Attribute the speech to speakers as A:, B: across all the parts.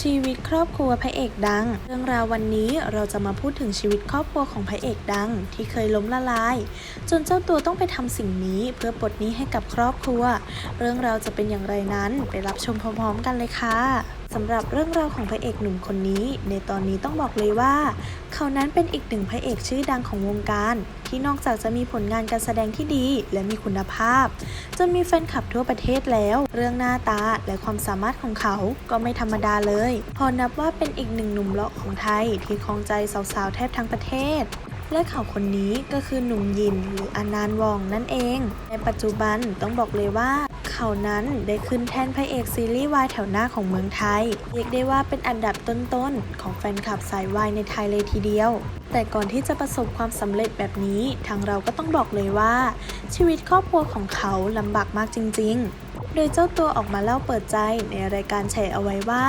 A: ชีวิตครอบครัวพระเอกดัง เรื่องราววันนี้เราจะมาพูดถึงชีวิตครอบครัวของพระเอกดัง ที่เคยล้มละลาย จนเจ้าตัวต้องไปทำสิ่งนี้เพื่อปลดหนี้ให้กับครอบครัว เรื่องราวจะเป็นอย่างไรนั้นไปรับชมพร้อมๆกันเลยค่ะ สำหรับเรื่องราวของพระเอกหนุ่มคนนี้ ในตอนนี้ต้องบอกเลยว่า เขานั้นเป็นอีกหนึ่งพระเอกชื่อดังของวงการ ที่นอกจากจะมีผลงานการแสดงที่ดีและมีคุณภาพ จนมีแฟนคลับทั่วประเทศแล้ว เรื่องหน้าตาและความสามารถของเขาก็ไม่ธรรมดาเลย พอนับว่าเป็นอีกหนึ่งหนุ่มหล่อของไทยที่ครองใจสาวๆแทบทั้งประเทศและเขาคนนี้ก็คือหนุ่มยินหรืออานานต์วองนั่นเอง ในปัจจุบันต้องบอกเลยว่า เขานั้นได้ขึ้นแท่นพระเอกซีรีส์วายแถวหน้าของเมืองไทย เรียกได้ว่าเป็นอันดับต้นๆ ของแฟนคลับสายวายในไทยเลยทีเดียว แต่ก่อนที่จะประสบความสำเร็จแบบนี้ ทางเราก็ต้องบอกเลยว่า ชีวิตครอบครัวของเขาลำบากมากจริงๆโดยเจ้าตัวออกมาเล่าเปิดใจในรายการแฉเอาไว้ว่า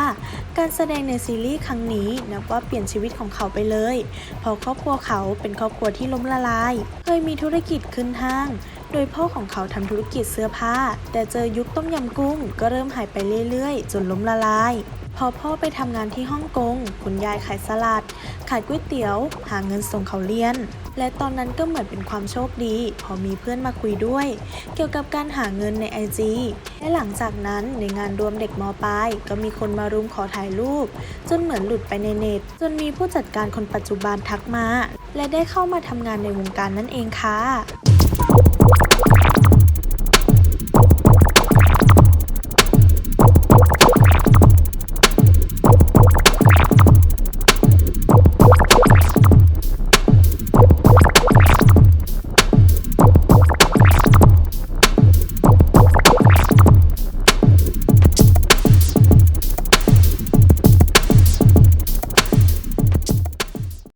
A: การแสดงในซีรีส์ครั้งนี้นับว่าเปลี่ยนชีวิตของเขาไปเลยเพราะครอบครัวเขาเป็นครอบครัวที่ล้มละลาย เคยมีธุรกิจขึ้นห้าง โดยพ่อของเขาทำธุรกิจเสื้อผ้า แต่เจอยุคต้มยำกุ้ง ก็เริ่มหายไปเรื่อยๆ จนล้มละลาย พอพ่อไปทำงานที่ฮ่องกง คุณยายขายสลัด ขายก๋วยเตี๋ยว หาเงินส่งเขาเรียน และตอนนั้นก็เหมือนเป็นความโชคดี พอมีเพื่อนมาคุยด้วย เกี่ยวกับการหาเงินใน IG และหลังจากนั้นในงานรวมเด็กมปลายก็มีคนมารุมขอถ่ายรูป จนเหมือนหลุดไปในเน็ต จนมีผู้จัดการคนปัจจุบันทักมา และได้เข้ามาทำงานในวงการนั่นเองค่ะ